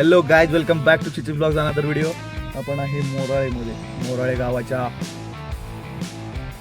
Hello guys welcome back to चिचिन blog another video आपण आहे मोराळेमध्ये मोराळे गावाच्या.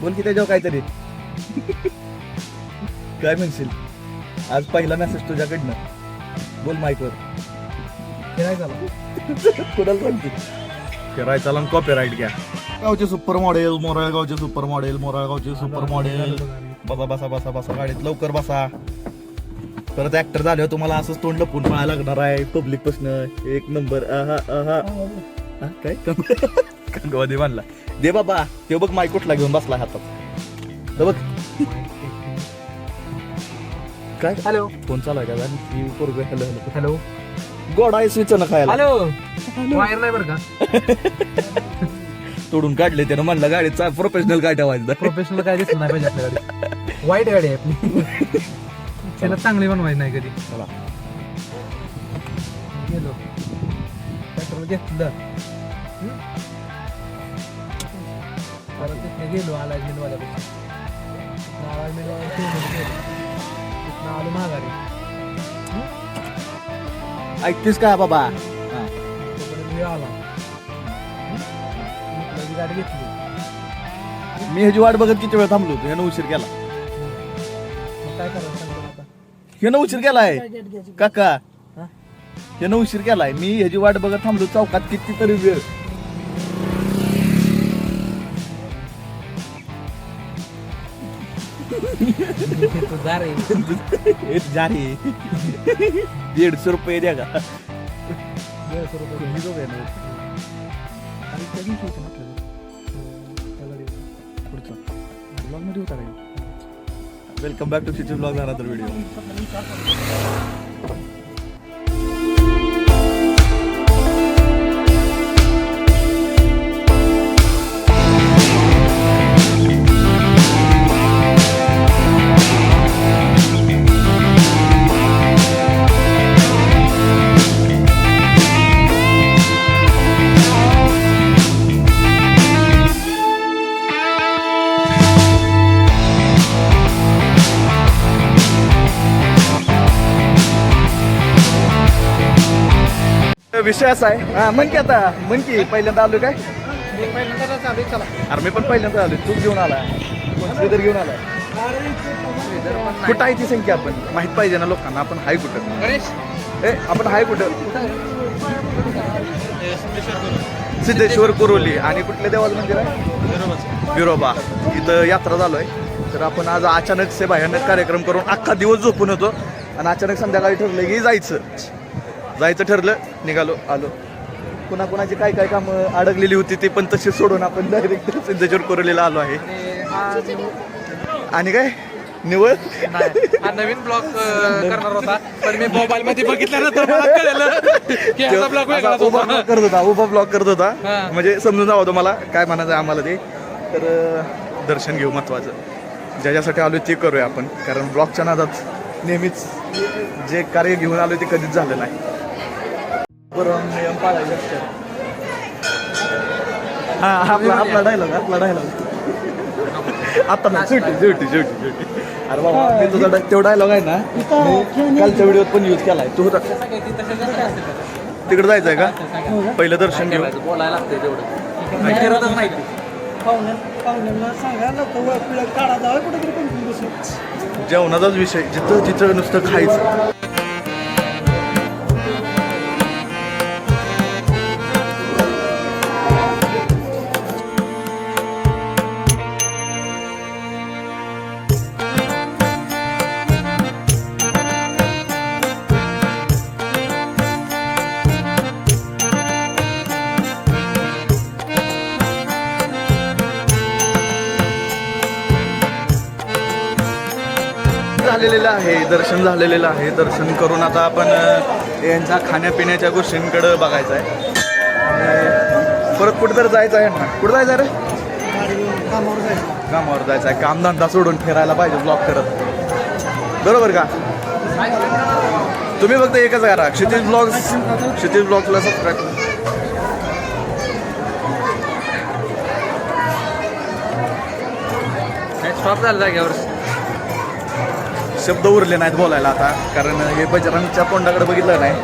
बोल की त्याच्यावर काहीतरी. काय म्हणशील? आज पहिला मेसेज तुझ्याकडनं. बोल माईकवर फिरायचा कुणाला सांगते? फिरायचा आणि कॉपी राईट घ्या. गावचे सुपर मॉडेल मोराळे गावचे सुपर मॉडेल मोराळे गावचे सुपर मॉडेल बसा बसा बसा बसा गाडीत लवकर बसा. परत ऍक्टर झाल्यावर तुम्हाला असंच तोंड लपून पळायला लागणार आहे. पब्लिक पासन एक नंबर आहा आहा. हा, काय? कंगवादी मानला. दे बाबा ते बघ माईक कुठला घेऊन बसला हातात. बघ. काय? हॅलो फोन चालू आहे का? ती पोरगं हॅलो हॅलो. हॅलो गोडा आहे स्विच खायला. हॅलो वायर नाही बरं का? तोडून काढले त्यानं म्हणलं गाडीचा प्रोफेशनल काय ठेवायचं? प्रोफेशनल काय दिसत नाही पाहिजे आपल्या वाईट गाडी आहे आपली. त्याला चांगली बनवायची नाही कधी. चला. गेलो. पेट्रोल घेतलं. परत गेलो मिलवाल्या तिथनं आलो माघारी. ऐकतेस का बाबा? तोपर्यंत वेळ आला. गाडी घेतली. मी ह्याची वाट बघत किती वेळ थांबलो होतो ह्यानं उशीर केला. मग काय करायचं? आता ह्यानं उशीर केलाय. काका. हा? ह्यानं उशीर केलाय. मी ह्याची वाट बघत थांबलो. चौकात किती तरी वेळ. हे दीडशे रुपये द्या का? ना. ना. पुढचा. ब्लॉगमध्ये काय वेलकम बॅक टू चिची ब्लॉग झाला तर व्हिडिओ विषय असा आहे. हा म्हण की आता म्हण की पहिल्यांदा आलो काय? अरे मी पण पहिल्यांदा आलो तू घेऊन आला. श्रीधर घेऊन आला. कुठं आहे ती संख्या आपण? माहीत पाहिजे ना लोकांना आपण हाय कुठं? ए आपण हाय कुठं? सिद्धेश्वर कुरोली. आणि कुठल्या देवाचं मंदिर आहे? बिरोबा इथं यात्रा चालू आहे. तर आपण आज अचानक से भयानक कार्यक्रम करून अख्खा दिवस झोपून होतो आणि अचानक संध्याकाळी ठरलं की जायचं. जायचं ठरलं निघालो आलो. कुणा कुणाची काय काय कामं अडकलेली होती ती पण तशी सोडून आपण डायरेक्ट सिद्धेश्वर कुरोलीला आलो आहे. आणि काय? निवळ हा नवीन ब्लॉग करणार होता पण मी मोबाईल मध्ये बघितल्यानंतर उभा ब्लॉग करत होता उभा ब्लॉग करत होता. म्हणजे समजून जावं मला काय म्हणायचं आम्हाला ते. तर दर्शन घेऊ महत्वाचं. ज्याच्यासाठी आलो ते करूया आपण कारण ब्लॉगच्या नादात नेहमीच जे कार्य घेऊन आलो ते कधीच झालं नाही. बरं नियम पाळायचे असतात. हा आपला आपला डायलॉग आपला डायलॉग आता ना शेवटी शेवटी शेवटी शेवटी अरे बाबा मी तुझा डा- तो डायलॉग आहे ना मी कालच्या व्हिडिओत पण यूज केलाय. तू होता. तिकडे जायचं आहे का? पहिलं दर्शन घेऊ बोलायला लागतंय तेवढं पाहुण्यांना सांगा काढा जावं कुठेतरी जेवणाचाच विषय जिथं जिथं नुसतं खायचं. झालेलं आहे दर्शन झालेलं आहे. दर्शन करून आता आपण यांच्या खाण्यापिण्याच्या गोष्टींकडं बघायचं आहे. आणि परत कुठं तर जायचं आहे ना कुठं जायचं रे? कामावर जायचं कामावर जायचं आहे. कामधंदा सोडून फिरायला पाहिजे ब्लॉक करत. बरोबर का? तुम्ही फक्त एकच करा. क्षितिज ब्लॉग क्षितिज ब्लॉगला सबस्क्राईब स्टॉप झाला जाग्यावर शब्द उरले नाहीत बोलायला आता. कारण हे बजरंगच्या तोंडाकडे बघितलं नाही.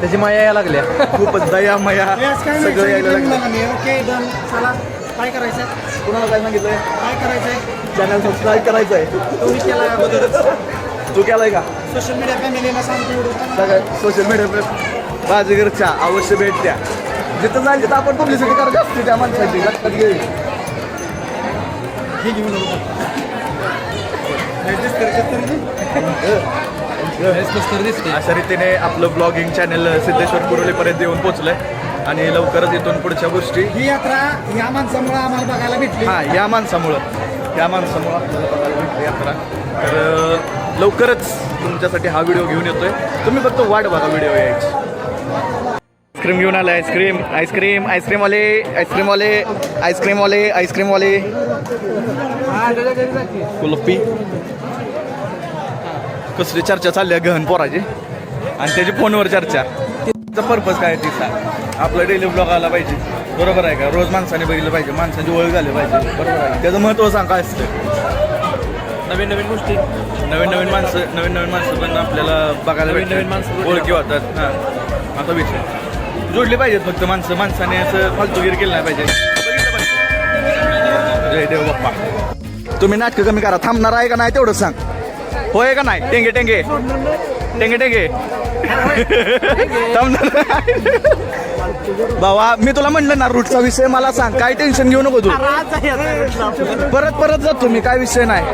त्याची माया यायला लागल्या. खूपच दया मया. सगळं यायला लागलं मुलांना मी ओके डन. चला काय करायचं कुणाला काय सांगितलंय? काय करायचंय? चॅनल सबस्क्राईब करायचंय. तुम्ही केला अगोदरच. तू केलाय का? सोशल मीडिया फॅमिलीला सांगतो सोशल मीडियावर बाजीगरच्या अवश्य भेट द्या. जिथं जाईल तिथं आपण पब्लिसिटी करायची असते त्या माणसाची. लक्षात घे. हे घेऊन अशा रीतीने आपलं ब्लॉगिंग चॅनल सिद्धेश्वर कुरोलीपर्यंत येऊन पोहोचलंय. आणि लवकरच इथून पुढच्या गोष्टी. ही यात्रा या माणसामुळे आम्हाला बघायला भेटली. हा या माणसामुळं. या माणसामुळं आपल्याला बघायला भेटली यात्रा. तर लवकरच तुमच्यासाठी हा व्हिडिओ घेऊन येतोय. तुम्ही फक्त वाट बघा व्हिडिओ यायची. आईस्क्रीम घेऊन आलं आईस्क्रीम आईस्क्रीम आईस्क्रीमवाले आईस्क्रीमवाले आईस्क्रीमवाले आईस्क्रीमवाले. कुल्फी कसली चर्चा चालली आहे गहन पोराची? आणि त्याची फोनवर चर्चा. तिचा पर्पज काय तिचा आपला डेली ब्लॉग आला पाहिजे. बरोबर आहे का? रोज माणसाने बघितलं पाहिजे. माणसाची ओळख झाली पाहिजे. बरोबर आहे. त्याचं महत्त्व सांग काय असतं? नवीन नवीन गोष्टी. नवीन नवीन माणसं नवीन नवीन माणसं पण आपल्याला बघायला नवीन. नवीन माणसं ओळखी होतात. हां. आता विषय जोडले पाहिजेत फक्त माणसं. माणसाने असं फालतूगिरी केलं नाही पाहिजे. जय देव बाप्पा. तुम्ही नाटकं कमी करा. थांबणार आहे का नाही तेवढं सांग. होय का नाही? टेंगे टेंगे. टेंगे टेंगे. बाबा मी तुला म्हणलं ना रूटचा विषय मला सांग. काय टेन्शन घेऊ नको तू. परत परत जातो मी काय विषय नाही.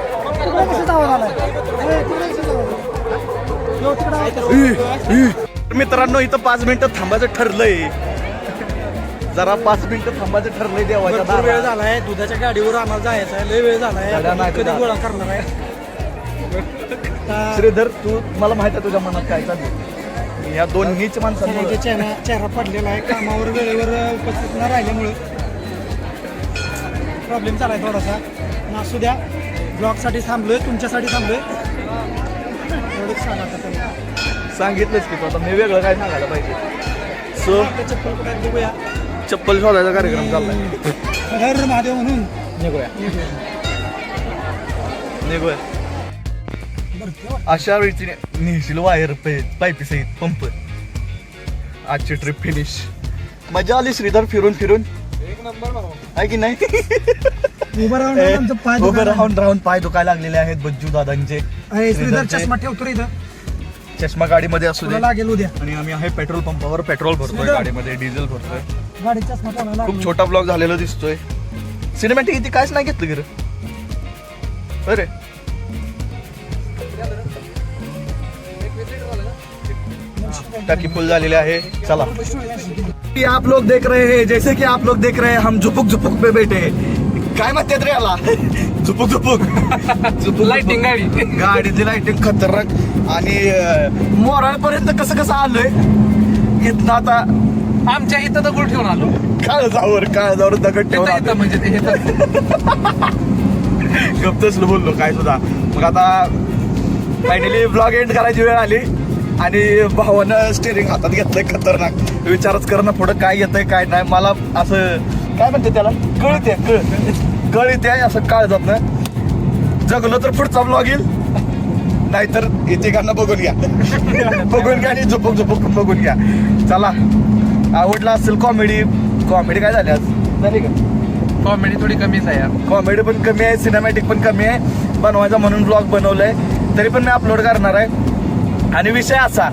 मित्रांनो इथं पाच मिनिटं थांबायचं ठरलंय. जरा पाच मिनिटं थांबायचं ठरलंय भरपूर वेळ. झालाय. दुधाच्या गाडीवर आम्हाला जायचं आहे लय वेळ झालाय. कधी. गोळा करणार आहे? श्रीधर तू मला माहीत आहे तुझ्या मनात काय चाललंय. या दोन नीच माणसांमुळे. चेहरा चेहरा पडलेला आहे. कामावर वेळेवर उपस्थित न राहिल्यामुळं प्रॉब्लेम झालाय थोडासा. पण असू द्या ब्लॉगसाठी थांबलोय तुमच्यासाठी थांबलोय. एवढंच सांगा आता. सांगितलंच की तू आता मी वेगळं काय सांगायला पाहिजे? सो चप्पल कुठे आहे बघूया. चप्पल शोधायचा कार्यक्रम चाललाय. हर महादेव म्हणून. निघूया. निघूया. अशा रीतीने नेशील वायर पायपी सहित पंप. आजची ट्रिप फिनिश मजा आली श्रीधर फिरून फिरून. आहे की नाही? उभं राहून राहून आमचं पाय उभं दुखायला राहून राहून पाय दुखायला लागलेले आहेत बज्जू दादांचे. श्रीधर श्रीधरचे. चष्मा ठेवतो रे इथं. चष्मा गाडीमध्ये असू तुला दे लागेल उद्या. आणि आम्ही आहे पेट्रोल पंपावर पेट्रोल भरतोय श्रीधर. गाडीमध्ये डिझेल भरतोय. गाडी चष्मा कोणाला खूप लागेल छोटा ब्लॉग झालेला दिसतोय. सिनेमॅटिक इथे कायच नाही घेतलं गिर अरे. टाकी फुल झालेली आहे? चला. कि आप लोग देख रहे हैं जैसे कि आप लोग देख रहे हैं हम झुपुक झुपुक पे बैठे हैं। काय म्हणतात रे याला? झुपुक झुपुक. झुपुक Lighting गाडी. गाडीची लाइटिंग खतरनाक. आणि मोराळ पर्यंत कसं कसं आलोय? इथनं आता आमच्या इथं दगड ठेवून आलो. काळजावर काळजावर दगड ठेवून इथं. इथं म्हणजे ते इथं. गप्तच बोललो काय सुद्धा. मग आता फायनली ब्लॉग एंड करायची वेळ आली. आणि भावानं स्टेरिंग हातात घेतलंय खतरनाक. विचारच करणं पुढं काय येतंय काय नाही. मला असं काय म्हणते त्याला? कळत आहे कळ कळत आहे असं काळ जात जगलो तर पुढचा ब्लॉग येईल. नाहीतर एकेकांना बघून घ्या. बघून घ्या आणि झोपूक झोपूक बघून घ्या. चला. आवडला असेल कॉमेडी कॉमेडी काय झाली आज? झाली का? कॉमेडी थोडी कमीच आहे यार. कॉमेडी पण कमी आहे सिनेमॅटिक पण कमी आहे. बनवायचा म्हणून ब्लॉग बनवलाय. तरी पण मी अपलोड करणार आहे. आणि विषय असा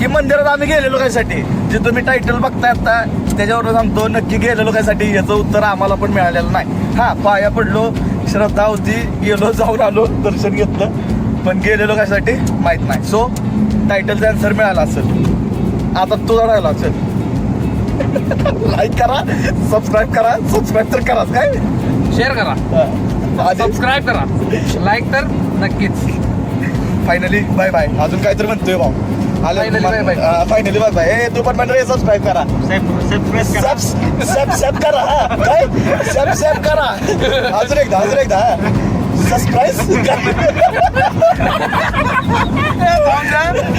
की मंदिरात आम्ही गेलेलो कायसाठी जे तुम्ही टायटल बघताय आता त्याच्यावर सांगतो नक्की गेलेलो कायसाठी याचं उत्तर आम्हाला पण मिळालेलं नाही. हा पाया पडलो श्रद्धा होती गेलो जाऊन आलो दर्शन घेतलं पण गेलेलो कायसाठी माहीत नाही. सो टायटलचा आन्सर मिळाला असेल. आता तुझा राहिला असेल. लाईक करा सबस्क्राईब करा सबस्क्राईब तर कराच काय? शेअर करा. सबस्क्राईब करा. लाईक तर नक्कीच. फायनली बाय बाय अजून काहीतरी म्हणतोय भाऊ. Finally bye bye. Finally bye bye ए तू पण म्हणजे सबस्क्राईब करा. सब सब सब करा. हा. काय? सब सब करा. अजून एकदा अजून एकदा. सबस्क्राईब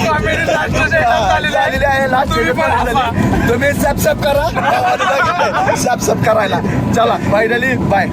कॉमेडी झालेली आहे लास्ट तुम्ही सब सब करा. सब सब करायला चला फायनली बाय